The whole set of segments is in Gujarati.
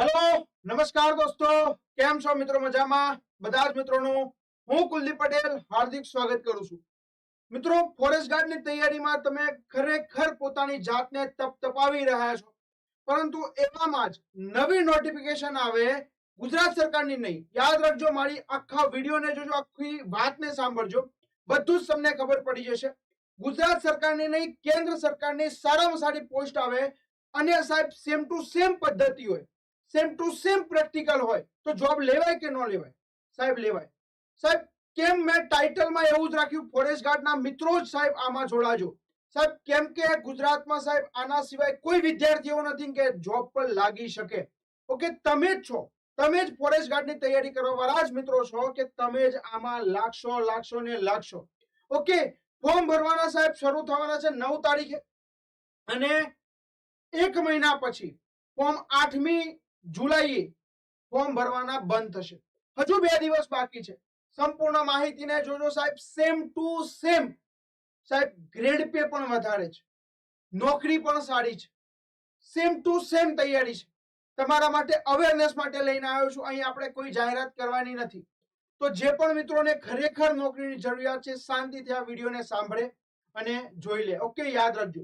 હેલો નમસ્કાર દોસ્તો. કેમ છો મિત્રો મજામાં? બધા જ મિત્રોનું હું કુલદીપ પટેલ હાર્દિક સ્વાગત કરું છું. મિત્રો ફોરેસ્ટ ગાર્ડની તૈયારીમાં તમે ખરેખર પોતાની જાતને તપતપાવી રહ્યા છો. પરંતુ એવામાં જ નવી નોટિફિકેશન આવે, ગુજરાત સરકારની નહીં. યાદ રાખજો, મારી આખા વિડીયોને જોજો, આખી વાતને સાંભળજો. બધું જ તમને ખબર પડી જશે. ગુજરાત સરકારની નહીં, કેન્દ્ર સરકારની સારામાં સારી પોસ્ટ આવે. અને સાહેબ સેમ ટુ સેમ પદ્ધતિ હોય. સેમ ટુ સેમ પ્રેક્ટિકલ હોય. તો જોબ લેવાય કે ન લેવાય? સાહેબ લેવાય. સાહેબ, કેમ મેં ટાઇટલમાં એવું જ રાખ્યું? ફોરેસ્ટ ગાર્ડના મિત્રો જ સાહેબ આમાં જોડાજો. સાહેબ, કેમ કે ગુજરાતમાં સાહેબ આના સિવાય કોઈ વિદ્યાર્થીઓ નથી કે જોબ પર લાગી શકે. ઓકે, તમે જ છો. તમે જ ફોરેસ્ટ ગાર્ડની તૈયારી કરવા વાળા જ મિત્રો છો કે તમે જ આમાં લાગશો લાગશો ને લાગશો. ઓકે, ફોર્મ ભરવાના સાહેબ શરૂ થવાના છે નવ તારીખે. અને એક મહિના પછી ફોર્મ આઠમી જુલાઈએ ફોર્મ ભરવાના બંધ થશે. હજુ બે દિવસ બાકી છે. સંપૂર્ણ માહિતીને જોજો સાહેબ સેમ ટુ સેમ સાહેબ ગ્રેડ પે પણ વધારે છે. નોકરી પણ સારી છે. સેમ ટુ સેમ તૈયારી છે. તમારા માટે અવેરનેસ માટે લઈને આવ્યો છું. અહીં આપણે કોઈ જાહેરાત કરવાની નથી. તો જે પણ મિત્રોને ખરેખર નોકરીની જરૂરિયાત છે, શાંતિથી આ વિડીયોને સાંભળે અને જોઈ લે. ઓકે યાદ રાખજો.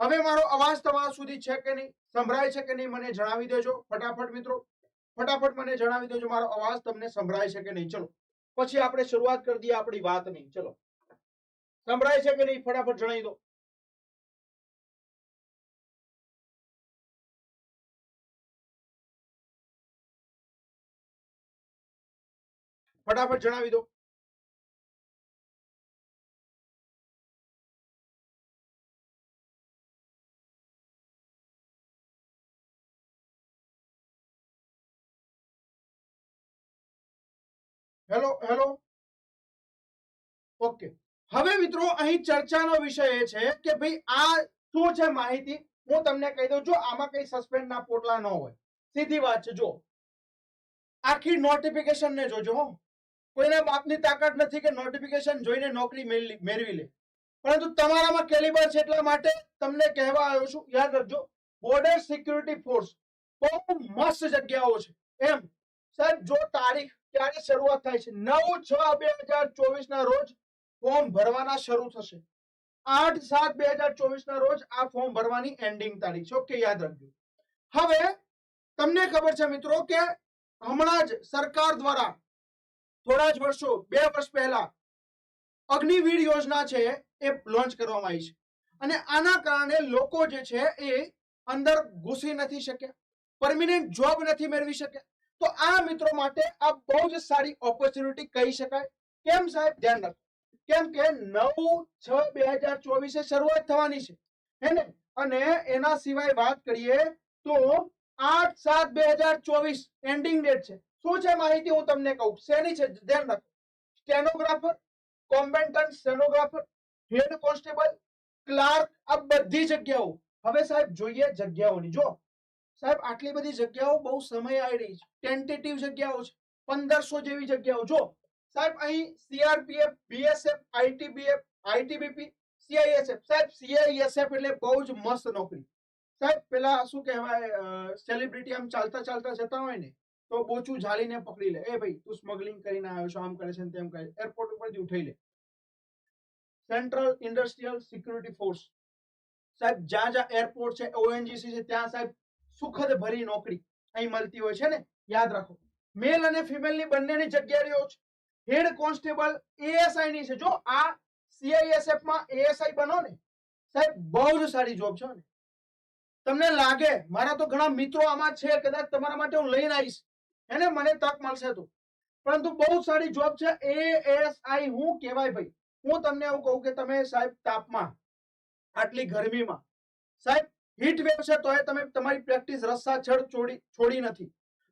હવે મારો અવાજ તમારા સુધી છે કે નહીં? સંભળાય છે કે નહીં મને જણાવી દેજો. ફટાફટ મિત્રો, ફટાફટ મને જણાવી દેજો મારો અવાજ તમને સંભળાય છે કે નહીં? ચલો, પછી આપણે શરૂઆત કરી દઈએ આપણી વાતની. ચલો, સંભળાય છે કે નહીં? ફટાફટ જણાવી દો. ફટાફટ જણાવી દો. હેલો હેલો ઓકે હવે મિત્રો, અહીં ચર્ચાનો વિષય એ છે કે ભાઈ આ શું છે માહિતી? હું તમને કહી દઉં, જો આમાં કઈ સસ્પેન્ડ ના પોટલા ન હોય. સીધી વાત છે, જો. આખી નોટિફિકેશન ને જોજો, હો. કોઈને બાપની તાકાત નથી કે નોટિફિકેશન જોઈને નોકરી મેળવી લે. પરંતુ તમારામાં કેલિબર છે એટલા માટે તમને કહેવા આવ્યો છું, યાદ રાખજો બોર્ડર સિક્યુરિટી ફોર્સ બહુ મસ્ત જગ્યાઓ છે. એમ. સાહેબ, જો તારીખ ક્યારે શરૂઆત થાય છે. નવ છ બે હજાર ચોવીસ ના રોજ ફોર્મ ભરવાના શરૂ થશે. આઠ સાત બે હજાર ચોવીસ ના રોજ આ ફોર્મ ભરવાની એન્ડિંગ તારીખ છે. ઓકે, યાદ રાખજો. હવે તમને ખબર છે મિત્રો કે હમણાં જ સરકાર દ્વારા થોડા જ વર્ષો, બે વર્ષ પહેલા અગ્નિવીર યોજના છે એ લોન્ચ કરવામાં આવી છે. અને આના કારણે લોકો જે છે એ અંદર ઘૂસી નથી શક્યા. પરમિનન્ટ જોબ નથી મેળવી શક્યા. તો આ મિત્રો માટે આ બહુ જ સારી ઓપોર્ચ્યુનિટી કહી શકાય. કેમ સાહેબ? ધ્યાન રાખો કેમ કે નવ છ બે હજાર ચોવીસે શરૂઆત થવાની છે. હે અને એના સિવાય વાત કરીએ તો આઠ સાત બે હજાર ચોવીસ એન્ડિંગ ડેટ છે. શું છે માહિતી હું તમને કહું? શેની છે? ધ્યાન રાખો. Stenographer combatant stenographer head constable clerk આ બધી જગ્યાઓ. હવે સાહેબ જોઈએ જગ્યાઓની. જો સાહેબ, આટલી બધી જગ્યાઓ બહુ સમય આવી રહી છે. ટેન્ટેટિવ જગ્યાઓ છે. પંદરસો જેવી જગ્યાઓ. જો, સાહેબ, અહીં CRPF BSF ITBF ITBP CISF સાહેબ સીઆઈએસએફ એટલે બહુ જ મસ્ત નોકરી. સાહેબ, પેલા શું કહેવાય સેલિબ્રિટી આમ ચાલતા ચાલતા જતા હોય ને, તો બોચું ઝાલીને પકડી લે. એ ભાઈ, તું સ્મગલિંગ કરીને આવ્યો છો, આમ કરે છે ને તેમ કરે એરપોર્ટ ઉપરથી ઉઠાઈ લે. સેન્ટ્રલ ઇન્ડસ્ટ્રીયલ સિક્યુરિટી ફોર્સ સાહેબ, જ્યાં જ્યાં એરપોર્ટ છે ઓએનજીસી છે, ત્યાં સાહેબ સુખદ ભરી નોકરી. અહીં મળતી હોય છે ને, યાદ રાખો. મેલ અને ફિમેલની બંનેની જગ્યાઓ છે. હેડ કોન્સ્ટેબલ એએસઆઈ ની છે. જો આ સીઆઈએસએફમાં એએસઆઈ બનો ને, સાહેબ, બહુ જ સારી જોબ છે તમને લાગે, મારા તો ઘણા મિત્રો આમાં છે, કદાચ તમારા માટે હું લઈને આવીશ. એને મને તક મળશે તો. પરંતુ બહુ સારી જોબ છે એએસઆઈ હું કહેવાય ભાઈ, હું તમને એવું કહું કે તમે સાહેબ તાપમાં, આટલી ગરમીમાં. સાહેબ હીટ વેવ છે તોય તમે તમારી પ્રેક્ટિસ રસ્સા છડ છોડી છોડી નથી.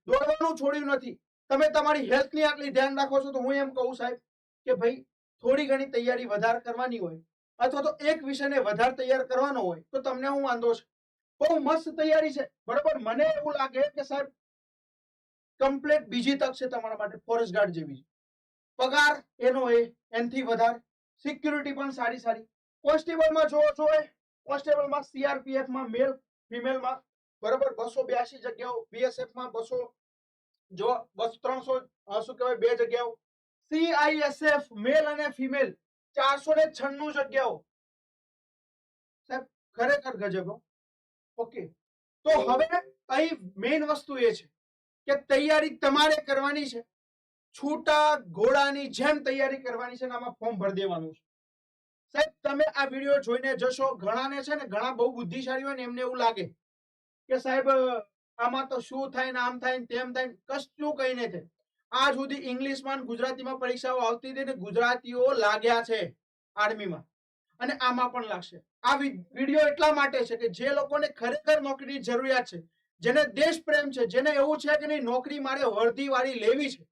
દોડવાનું છોડ્યું નથી. તમે તમારી હેલ્થની આટલી ધ્યાન રાખો છો તો હું એમ કહું સાહેબ કે ભાઈ, થોડી ઘણી તૈયારી વધારે કરવાની હોય અથવા તો એક વિષયને વધારે તૈયાર કરવાનો હોય તો તમને હું વાંધો છે. બહુ મસ્ત તૈયારી છે. બરાબર? મને એવું લાગે કે સાહેબ, કમ્પ્લેટ બીજી તક છે તમારા માટે, ફોરેસ્ટ ગાર્ડ જેવી. પગાર એનો એ, એનથી વધારે. સિક્યુરિટી પણ સારી સારી. કોન્સ્ટેબલમાં જોવો છો એ કોન્સ્ટેબલમાં સીઆરપીએફમાં મેલ ફિમેલમાં બરોબર બસો બ્યાસી જગ્યાઓ બીએસએફમાં બસો, જો બસ ત્રણસો શું કહેવાય, બે જગ્યાઓ. સીઆઈએસએફ મેલ અને ફિમેલ ચારસો ને છન્નું જગ્યાઓ. સાહેબ, ખરેખર ગજબ ઓકે. તો હવે અહીં મેઇન વસ્તુ એ છે કે તૈયારી તમારે કરવાની છે. છૂટા ઘોડાની જેમ તૈયારી કરવાની છે અને આમાં ફોર્મ ભરી દેવાનું છે. સાહેબ, તમે આ વીડિયો જોઈને જશો, ઘણાને છે ને ઘણા બહુ બુદ્ધિશાળી હોય ને એમને એવું લાગે કે સાહેબ આમાં તો શું થાય ને આમ થાય ને તેમ થાય ને કશું કઈ નહીં થાય આ સુધી ઇંગ્લિશમાં ગુજરાતીમાં પરીક્ષાઓ આવતી હતી ને ગુજરાતીઓ લાગ્યા છે આર્મીમાં. અને આમાં પણ લાગશે. આ વીડિયો એટલા માટે છે કે જે લોકોને ખરેખર નોકરીની જરૂરિયાત છે, જેને દેશ પ્રેમ છે, જેને એવું છે કે નહીં, નોકરી મારે વળધી વાળી લેવી છે.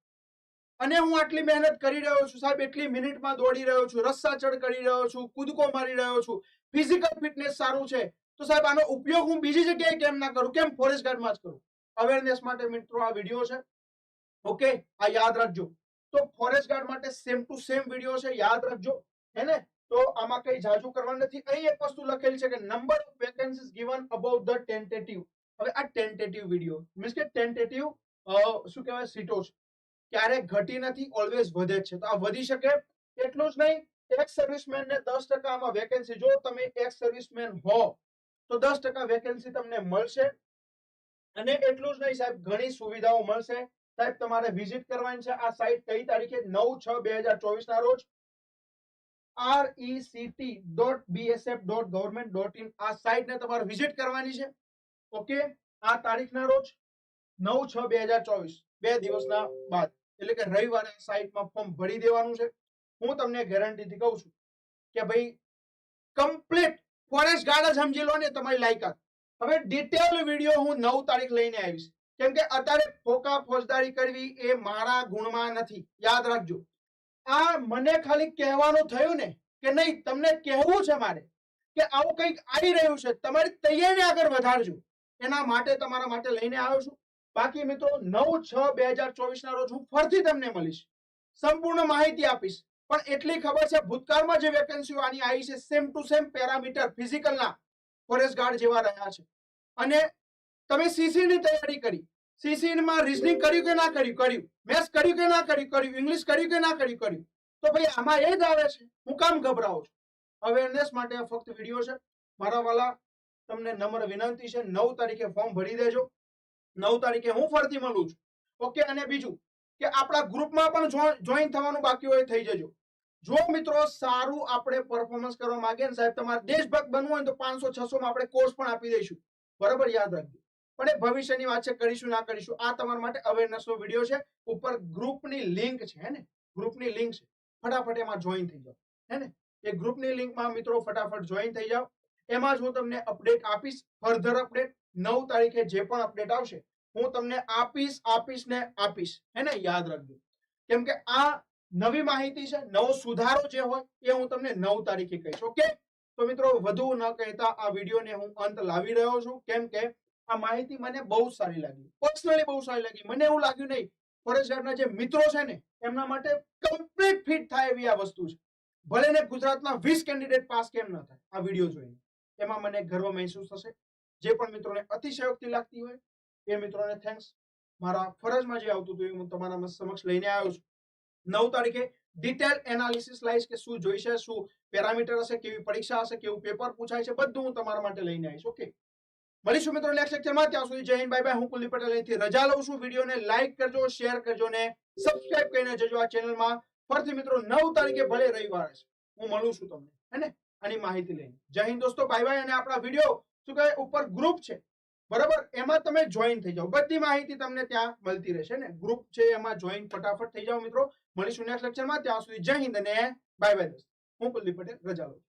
અને હું આટલી મહેનત કરી રહ્યો છું, સાહેબ, એટલી મિનિટમાં દોડી રહ્યો છું, રસ્સાચડ કરી રહ્યો છું, કૂદકો મારી રહ્યો છું ફિઝિકલ ફિટનેસ સારું છે. તો સાહેબ, આનો ઉપયોગ હું બીજી જગ્યાએ કેમ ના કરું? કેમ ફોરેસ્ટ ગાર્ડમાં જ કરું? અવેરનેસ માટે મિત્રો આ વીડિયો છે. ઓકે આ યાદ રાખજો. તો ફોરેસ્ટ ગાર્ડ માટે સેમ ટુ સેમ વીડિયો છે, યાદ રાખજો. હે ને? તો આમાં કઈ જાજુ કરવાનું નથી. અહીં એક વસ્તુ લખેલી છે કે number of vacancies given about the tentative હવે આ ટેન્ટેટિવ વીડિયો મીન્સ કે ટેન્ટેટિવ શું કહેવાય? સીટો છે. ક્યારેક ઘટી નથી ઓલવેઝ વધે છે. તો આ વધી શકે એટલું જ નહીં એક્સ સર્વિસમેન ને દસ ટકામાં વેકેન્સી જો તમે એક્સ સર્વિસમેન હો, તો દસ ટકા વેકેન્સી તમને મળશે. અને એટલું જ નહીં સાહેબ, ઘણી સુવિધાઓ મળશે. સાહેબ, તમારે વિઝિટ કરવાની છે આ સાઇટ કઈ તારીખે? નવ છ બે હજાર ચોવીસ ના રોજ R E C T dot BSF dot government dot in આ સાઇટને તમારે વિઝિટ કરવાની છે. ઓકે? આ તારીખના રોજ નવ છ બે હજાર ચોવીસ. બે દિવસના બાદ. એટલે કે રવિવારે સાઇટમાં ફોર્મ ભરી દેવાનું છે. હું તમને ગેરંટીથી કહું છું કે ભાઈ કમ્પ્લીટ ફોરેસ્ટ ગાર્ડ જ સમજી લો ને તમારી લાયકાત. હવે ડિટેલ વીડિયો હું નવ તારીખ લઈને આવીશ. કેમ કે અત્યારે ફોકા ફોજદારી કરવી એ મારા ગુણમાં નથી. યાદ રાખજો. આ મને ખાલી કહેવાનું થયું ને કે નહીં, તમને કહેવું છે મારે કે આવું કંઈક આવી રહ્યું છે. તમારી તૈયારી આગળ વધારજો. એના માટે તમારા માટે લઈને આવ્યો છું. બાકી મિત્રો નવ છ બે હજાર ચોવીસ ના રોજ હું ફરીથી તમને મળીશ. સંપૂર્ણ માહિતી આપીશ. પણ એટલી ખબર છે, ભૂતકાળમાં જે વેકેન્સીઓ આની આવી છે સેમ ટુ સેમ પેરામીટર ફિઝિકલના ફોરેસ્ટ ગાર્ડ જેવા રહ્યા છે. અને તમે સીસી ની તૈયારી કરી. સીસી માં રીઝનિંગ કર્યું કે ના કર્યું? કર્યું. મેથ્સ કર્યું કે ના કર્યું? કર્યું. ઇંગ્લિશ કર્યું કે ના કર્યું? કર્યું. તો ભાઈ આમાં એ જ આવે છે. હું કામ ગભરાવું છું. અવેરનેસ માટે ફક્ત વીડિયો છે. મારા વાલા, તમને નમ્ર વિનંતી છે. નવ તારીખે ફોર્મ ભરી દેજો. નવ તારીખે હું ફરતી મળું છું. ઓકે અને બીજું કે આપણા ગ્રુપમાં પણ જોઈન થવાનું બાકી હોય થઈ જજો. જો મિત્રો સારું આપણે પરફોર્મન્સ કરવા માંગે ને સાહેબ, તમારે દેશભક્ત બનવું હોય તો પાંચસો છસો માં આપણે કોર્સ પણ આપી દઈશું. બરાબર? યાદ રાખજો. પણ એ ભવિષ્યની વાત છે, કરીશું ના કરીશું, આ તમારા માટે અવેરનેસ નો વીડિયો છે. ઉપર ગ્રુપની લિંક છે, હે ને? ગ્રુપની લિંક છે. ફટાફટ એમાં જોઈન થઈ જાઓ, હે ને? એ ગ્રુપની લિંકમાં મિત્રો ફટાફટ જોઈન થઈ જાઓ. એમાં જ હું તમને અપડેટ આપીશ ફર્ધર અપડેટ નવ તારીખે જે પણ અપડેટ આવશે, હું તમને આપીશ આપીશ ને આપીશ હે ને યાદ રાખજો. કેમ કે આ નવી માહિતી છે, નવો સુધારો જે હોય એ હું તમને નવ તારીખે કહીશ, ઓકે? તો મિત્રો, વધુ ન કહેતા આ વિડીયોને હું અંત લાવી રહ્યો છું. કેમ કે આ માહિતી મને બહુ સારી લાગી. પર્સનલી બહુ સારી લાગી. મને એવું લાગ્યું નહીં. ફોરેસ્ટ જે મિત્રો છે ને, એમના માટે કમ્પ્લીટ ફિટ થાય એવી આ વસ્તુ છે. ભલે ને ગુજરાતના વીસ કેન્ડિડેટ પાસ કેમ ન થાય, આ વીડિયો જોઈને. એમાં મને ગર્વ મહેસૂસ થશે. જે પણ મિત્રોને અતિશયોક્તિ લાગતી હોય, એ મિત્રોને થેન્ક્સ મારા ફરજમાં જે આવતું હતું એ હું તમારા સમક્ષ લઈને આવ્યો છું. નવ તારીખે ડિટેલ એનાલિસિસ લાઈશ કે શું જોઈશે, શું પેરામીટર હશે, કેવી પરીક્ષા હશે, કેવું પેપર પૂછાય છે, બધું હું તમારા માટે લઈને આવીશ ઓકે મળીશું મિત્રો નેક્સ્ટ લેક્ચરમાં ત્યાં સુધી જય હિન્દ બાય બાય હું કુલદીપ પટેલ અહીંથી રજા લઉં છું. વિડીયોને લાઈક કરજો શેર કરજો ને સબસ્ક્રાઇબ કરીને જજો આ ચેનલમાં ફરીથી મિત્રો, નવ તારીખે ભલે રવિવારે છે હું મળું છું તમને, હે ને? આની માહિતી લઈને. જય હિન્દ દોસ્તો બાય બાય અને આપણા વીડિયો શું કહે? ઉપર ગ્રુપ છે. બરાબર? એમાં તમે જોઈન થઈ જાઓ. બધી માહિતી તમને ત્યાં મળતી રહેશે ને. ગ્રુપ છે, એમાં જોઈન ફટાફટ થઈ જાઓ મિત્રો. મળીશું નેક્સ્ટ લેક્ચરમાં ત્યાં સુધી જય હિન્દ અને બાય બાય દોસ્ત. હું કુલદીપ પટેલ, રજા લઉં